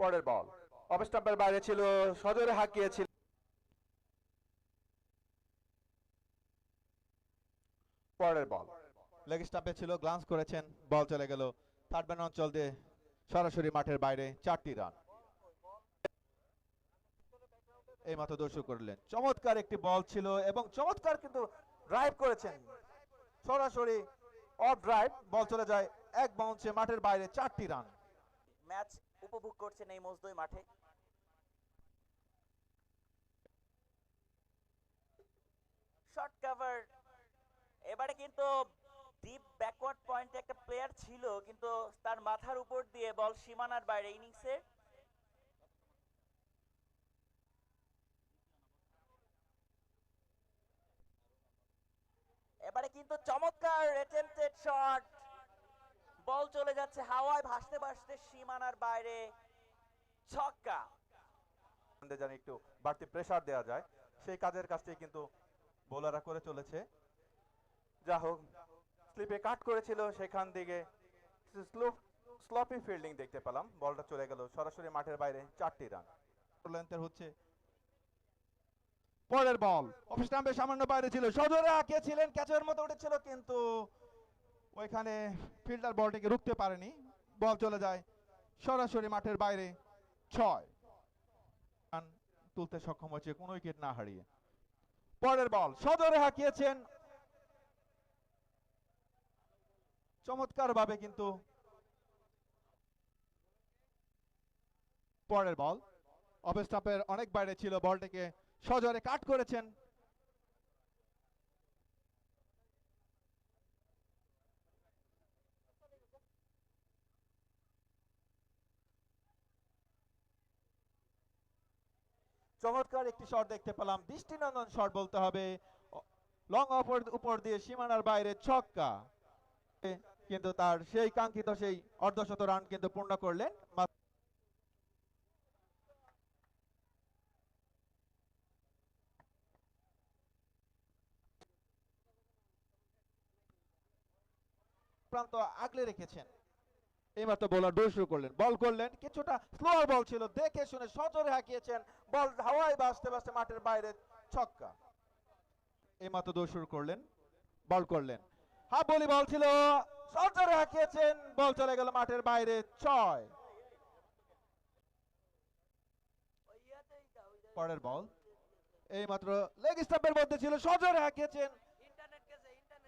পরের বল। অফ স্টাম্পের বাইরে ছিল, সজোরে হাঁকিয়েছিল। পরের বল। লেগ স্টাম্পে ছিল, গ্লান্স করেছেন, বল চলে গেল। থার্ড অঞ্চল দিয়ে সরাসরি মাঠের বাইরে চারটি রান। এই মাত্র দর্শক করলেন। চমৎকার একটি বল ছিল এবং চমৎকার কিন্তু ড্রাইভ করেছেন। সরাসরি অফ ড্রাইভ বল চলে যায় এক বাউন্সে মাঠের বাইরে চারটি রান। ম্যাচ উপভোগ করছেন এই মজদুই মাঠে। শর্ট কভার এবারে কিন্তু ডিপ ব্যাকওয়ার্ড পয়েন্টে একটা প্লেয়ার ছিল, কিন্তু তার মাথার উপর দিয়ে বল সীমানার বাইরে ইনিংসে এবারে কিন্তু চমৎকার অ্যাটেম্পটেড শট বল চলে যাচ্ছে হাওয়ায় ভাসতে ভাসতে সীমানার বাইরে। ছক্কা। যেন একটু বাড়তি প্রেসার দেওয়া যায় সেই কাজের কাজটি কিন্তু বোলাররা করে চলেছে। যা হোক স্লিপে কাট করেছিল সেখান থেকে স্লো স্লপি ফিল্ডিং দেখতে পেলাম। বলটা চলে গেল সরাসরি মাঠের বাইরে চারটি রান লেন্থের হচ্ছে পরের বল অফ স্টাম্পের সামান্য বাইরে ছিল। সজোরে আঁকিয়েছিলেন ক্যাচের মতো উঠেছিল কিন্তু ওইখানে ফিল্ডার বলটিকে রুখতে পারেনি। বল চলে যায় সরাসরি মাঠের বাইরে। ছয়। তুলতে সক্ষম হয়েছে, কোনো উইকেট না হারিয়ে। পরের বল, সজোরে হাঁকিয়েছেন। চমৎকার ভাবে কিন্তু পরের বল। অফ অনেক বাইরে ছিল, বলটিকে সজোরে কাট করেছেন। চমৎকার একটি শট দেখতে পেলাম। দৃষ্টিনন্দন শট বলতে হবে। লং অফের উপর দিয়ে সীমানার বাইরে ছক্কা। কিন্তু তার সেই কাঙ্ক্ষিত সেই অর্ধশত রান কিন্তু পূর্ণ করলেন। প্রান্ত আগলে রেখেছেন। এইমাত্র বোলার দৌড় শুরু করলেন। বল করলেন, কিছুটা স্লোয়ার বল ছিল, দেখে শুনে সজোরে হাঁকিয়েছেন। বল হাওয়ায় বাজতে বাজতে মাঠের বাইরে ছক্কা। এইমাত্র দৌড় শুরু করলেন বল করলেন। হাফ বলি বল ছিল সজোরে হাঁকিয়েছেন বল চলে গেল মাঠের বাইরে ছয়। পরের বল এইমাত্র লেগ স্টাম্পের মধ্যে ছিল সজোরে হাঁকিয়েছেন।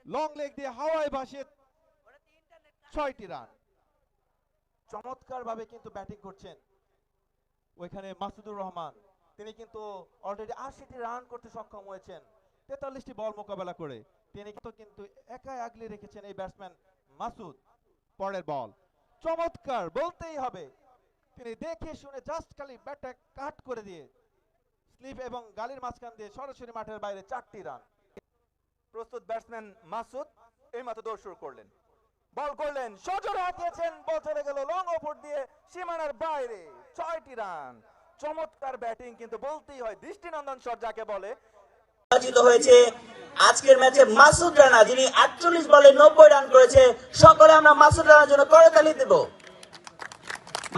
লং লেগ দিয়ে হাওয়ায় ভাসিয়ে ছয়টি রান চমৎকার ভাবে কিন্তু ব্যাটিং করছেন। ওইখানে মাসুদুর রহমান, তিনি কিন্তু অলরেডি আশিটি রান করতে সক্ষম হয়েছেন। তেতাল্লিশটি বল মোকাবেলা করে তিনি কিন্তু কিন্তু একাই আগলে রেখেছেন এই ব্যাটসম্যান মাসুদ। পরের বল চমৎকার, বলতেই হবে। তিনি দেখে শুনে জাস্ট খালি ব্যাটটা কাট করে দিয়ে স্লিপ এবং গালির মাঝখান দিয়ে সরাসরি মাঠের বাইরে চারটি রান প্রস্তুত ব্যাটসম্যান মাসুদ, এই মাত্র দৌড় শুরু করলেন। বল করলেন। সজোরে হাঁকিয়েছেন, বল চলে গেল লং ওপর দিয়ে, সীমানার বাইরে। ছয়টি রান। চমৎকার ব্যাটিং কিন্তু বলতেই হয়, দৃষ্টিনন্দন শট যাকে বলে। নির্বাচিত হয়েছে আজকের ম্যাচে মাসুদ রানা, যিনি আটচল্লিশ বলে নব্বই রান করেছে। সকলে আমরা মাসুদ রানার জন্য করতালি দেব।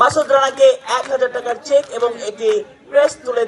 মাসুদ রানাকে এক হাজার টাকার চেক এবং একটি প্রেস তুলে